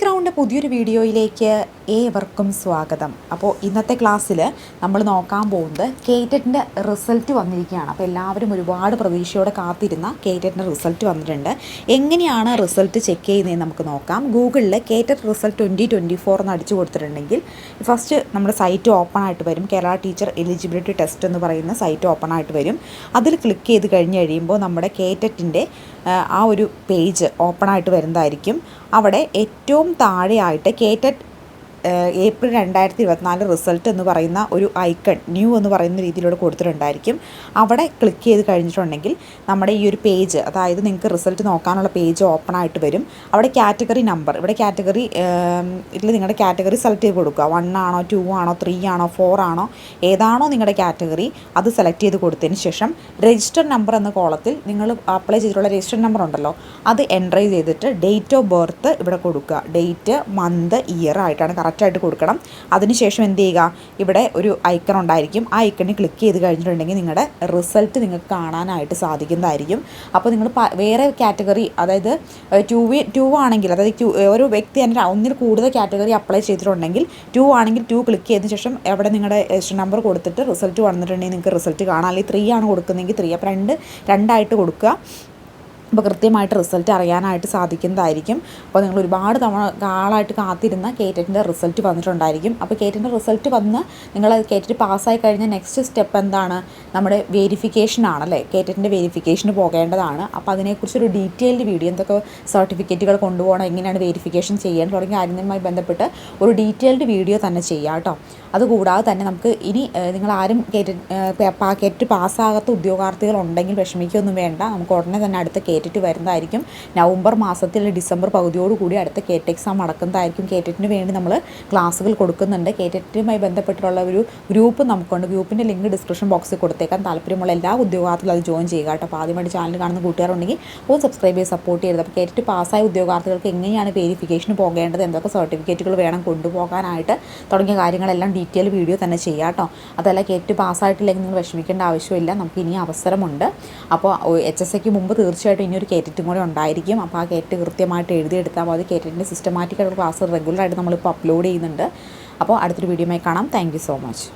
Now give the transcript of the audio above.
Ground പുതിയൊരു വീഡിയോയിലേക്ക് ഏവർക്കും സ്വാഗതം. അപ്പോൾ ഇന്നത്തെ ക്ലാസ്സിൽ നമ്മൾ നോക്കാൻ പോകുന്നത് കേറ്ററ്റിന്റെ റിസൾട്ട് വന്നിരിക്കുകയാണ്. അപ്പോൾ എല്ലാവരും ഒരുപാട് പ്രതീക്ഷയോടെ കാത്തിരുന്ന കേറ്ററ്റിന്റെ റിസൾട്ട് വന്നിട്ടുണ്ട്. എങ്ങനെയാണ് റിസൾട്ട് ചെക്ക് ചെയ്യുന്നതെന്ന് നമുക്ക് നോക്കാം. ഗൂഗിളിൽ KTET result twenty twenty four എന്ന് അടിച്ചു കൊടുത്തിട്ടുണ്ടെങ്കിൽ ഫസ്റ്റ് നമ്മുടെ സൈറ്റ് ഓപ്പൺ ആയിട്ട് വരും. കേരള ടീച്ചർ എലിജിബിലിറ്റി ടെസ്റ്റ് എന്ന് പറയുന്ന സൈറ്റ് ഓപ്പൺ ആയിട്ട് വരും. അതിൽ ക്ലിക്ക് ചെയ്ത് കഴിഞ്ഞ് കഴിയുമ്പോൾ നമ്മുടെ കേറ്ററ്റിന്റെ ആ ഒരു പേജ് ഓപ്പൺ ആയിട്ട് വരുന്നതായിരിക്കും. അവിടെ ഏറ്റവും താഴെയായിട്ട് കേറ്ററ്റ് ഏപ്രിൽ രണ്ടായിരത്തി ഇരുപത്തിനാല് റിസൾട്ട് എന്ന് പറയുന്ന ഒരു ഐക്കൺ ന്യൂ എന്ന് പറയുന്ന രീതിയിലൂടെ കൊടുത്തിട്ടുണ്ടായിരിക്കും. അവിടെ ക്ലിക്ക് ചെയ്ത് കഴിഞ്ഞിട്ടുണ്ടെങ്കിൽ നമ്മുടെ ഈ ഒരു പേജ് അതായത് നിങ്ങൾക്ക് റിസൾട്ട് നോക്കാനുള്ള പേജ് ഓപ്പൺ ആയിട്ട് വരും. അവിടെ കാറ്റഗറി നമ്പർ ഇവിടെ കാറ്റഗറി ഇതിൽ നിങ്ങളുടെ കാറ്റഗറി സെലക്ട് ചെയ്ത് കൊടുക്കുക. വൺ ആണോ ടു ആണോ ത്രീ ആണോ ഫോർ ആണോ ഏതാണോ നിങ്ങളുടെ കാറ്റഗറി അത് സെലക്ട് ചെയ്ത് കൊടുത്തതിന് ശേഷം രജിസ്റ്റർ നമ്പർ എന്ന കോളത്തിൽ നിങ്ങൾ അപ്ലൈ ചെയ്തിട്ടുള്ള രജിസ്റ്റർ നമ്പർ ഉണ്ടല്ലോ അത് എൻട്രി ചെയ്തിട്ട് ഡേറ്റ് ഓഫ് ബർത്ത് ഇവിടെ കൊടുക്കുക. ഡേറ്റ് മന്ത് ഇയർ ആയിട്ടാണ് കറക്റ്റായിട്ട് കൊടുക്കണം. അതിനുശേഷം എന്ത് ചെയ്യുക? ഇവിടെ ഒരു ഐക്കൺ ഉണ്ടായിരിക്കും. ആ ഐക്കണിൽ ക്ലിക്ക് ചെയ്ത് കഴിഞ്ഞിട്ടുണ്ടെങ്കിൽ നിങ്ങളുടെ റിസൾട്ട് നിങ്ങൾക്ക് കാണാനായിട്ട് സാധിക്കുന്നതായിരിക്കും. അപ്പോൾ നിങ്ങൾ വേറെ കാറ്റഗറി അതായത് ടു വി ടു ആണെങ്കിൽ അതായത് ഒരു വ്യക്തി തന്നെ ഒന്നിൽ കൂടുതൽ കാറ്റഗറി അപ്ലൈ ചെയ്തിട്ടുണ്ടെങ്കിൽ ടു ആണെങ്കിൽ ടു ക്ലിക്ക് ചെയ്തതിന് ശേഷം അവിടെ നിങ്ങളുടെ രജിസ്റ്റർ നമ്പർ കൊടുത്തിട്ട് റിസൾട്ട് വന്നിട്ടുണ്ടെങ്കിൽ നിങ്ങൾക്ക് റിസൾട്ട് കാണാം. അല്ലെങ്കിൽ ത്രീ ആണ് കൊടുക്കുന്നതെങ്കിൽ ത്രീ അപ്പോൾ രണ്ട് രണ്ടായിട്ട് കൊടുക്കുക. അപ്പോൾ കൃത്യമായിട്ട് റിസൾട്ട് അറിയാനായിട്ട് സാധിക്കുന്നതായിരിക്കും. അപ്പോൾ നിങ്ങൾ ഒരുപാട് തവണ ആളായിട്ട് കാത്തിരുന്ന കേറ്ററ്റിന്റെ റിസൾട്ട് വന്നിട്ടുണ്ടായിരിക്കും. അപ്പോൾ കേറ്ററ്റിന്റെ റിസൾട്ട് വന്ന് നിങ്ങൾ കേറ്ററ്റ് പാസ്സായി കഴിഞ്ഞാൽ നെക്സ്റ്റ് സ്റ്റെപ്പ് എന്താണ്? നമ്മുടെ വെരിഫിക്കേഷൻ ആണല്ലേ കേറ്ററ്റിന്റെ വെരിഫിക്കേഷന് പോകേണ്ടതാണ്. അപ്പോൾ അതിനെക്കുറിച്ചൊരു ഡീറ്റെയിൽഡ് വീഡിയോ എന്തൊക്കെ സർട്ടിഫിക്കറ്റുകൾ കൊണ്ടുപോകണം എങ്ങനെയാണ് വെരിഫിക്കേഷൻ ചെയ്യേണ്ടത് തുടങ്ങിയ കാര്യങ്ങളുമായി ബന്ധപ്പെട്ട് ഒരു ഡീറ്റെയിൽഡ് വീഡിയോ തന്നെ ചെയ്യാം കേട്ടോ. അതുകൂടാതെ തന്നെ നമുക്ക് ഇനി നിങ്ങൾ ആരും കേറ്റ് കേറ്റ് പാസ്സാകാത്ത ഉദ്യോഗാർത്ഥികൾ ഉണ്ടെങ്കിൽ വിഷമിക്കൊന്നും വേണ്ട. നമുക്ക് ഉടനെ തന്നെ അടുത്ത കേറ്റിട്ട് വരുന്നതായിരിക്കും. നവംബർ മാസത്തിൽ ഡിസംബർ പകുതിയോടുകൂടി അടുത്ത കേറ്റ് എക്സാം നടക്കുന്നതായിരിക്കും കേറ്ററ്റിന് വേണ്ടി നമ്മൾ ക്ലാസ്സുകൾ കൊടുക്കുന്നുണ്ട്. കേറ്ററ്റുമായി ബന്ധപ്പെട്ടിട്ടുള്ള ഒരു ഗ്രൂപ്പ് നമുക്കുണ്ട്. ഗ്രൂപ്പിന്റെ ലിങ്ക് ഡിസ്ക്രിപ്ഷൻ ബോക്സിൽ കൊടുത്തേക്കാൻ താല്പര്യമുള്ള എല്ലാ ഉദ്യോഗാർത്ഥികളും അത് ജോയിൻ ചെയ്യുക കേട്ടോ. അപ്പോൾ ആദ്യമായിട്ട് ചാനൽ കാണുന്ന കൂട്ടുകാരുണ്ടെങ്കിൽ ഒന്ന് സബ്സ്ക്രൈബ് ചെയ്ത് സപ്പോർട്ട് ചെയ്തത് അപ്പോൾ കേറ്റിട്ട് പാസ്സായ ഉദ്യോഗാർത്ഥികൾക്ക് എങ്ങനെയാണ് വെരിഫിക്കേഷന് പോകേണ്ടത് എന്തൊക്കെ സർട്ടിഫിക്കറ്റുകൾ വേണം കൊണ്ടുപോകാനായിട്ട് തുടങ്ങിയ കാര്യങ്ങളെല്ലാം ഡീറ്റെയിൽ വീഡിയോ തന്നെ ചെയ്യാം കേട്ടോ. അതല്ല കേറ്റ് പാസ്സായിട്ടില്ലെങ്കിൽ നിങ്ങൾ വിഷമിക്കേണ്ട ആവശ്യമില്ല. നമുക്ക് ഇനി അവസരമുണ്ട്. അപ്പോൾ എച്ച് എസ് എക്ക് മുമ്പ് തീർച്ചയായിട്ടും ഇനി ഒരു കേറ്റിറ്റും കൂടെ ഉണ്ടായിരിക്കും. അപ്പോൾ ആ കേറ്റ് കൃത്യമായിട്ട് എഴുതിയെടുത്താൽ അപ്പോൾ അത് കേറ്റിന്റെ സിസ്റ്റമാറ്റിക്കായിട്ടുള്ള ക്ലാസ് റെഗുലറായിട്ട് നമ്മളിപ്പോൾ അപ്ലോഡ് ചെയ്യുന്നുണ്ട്. അപ്പോൾ അടുത്തൊരു വീഡിയോയുമായി കാണാം. Thank so much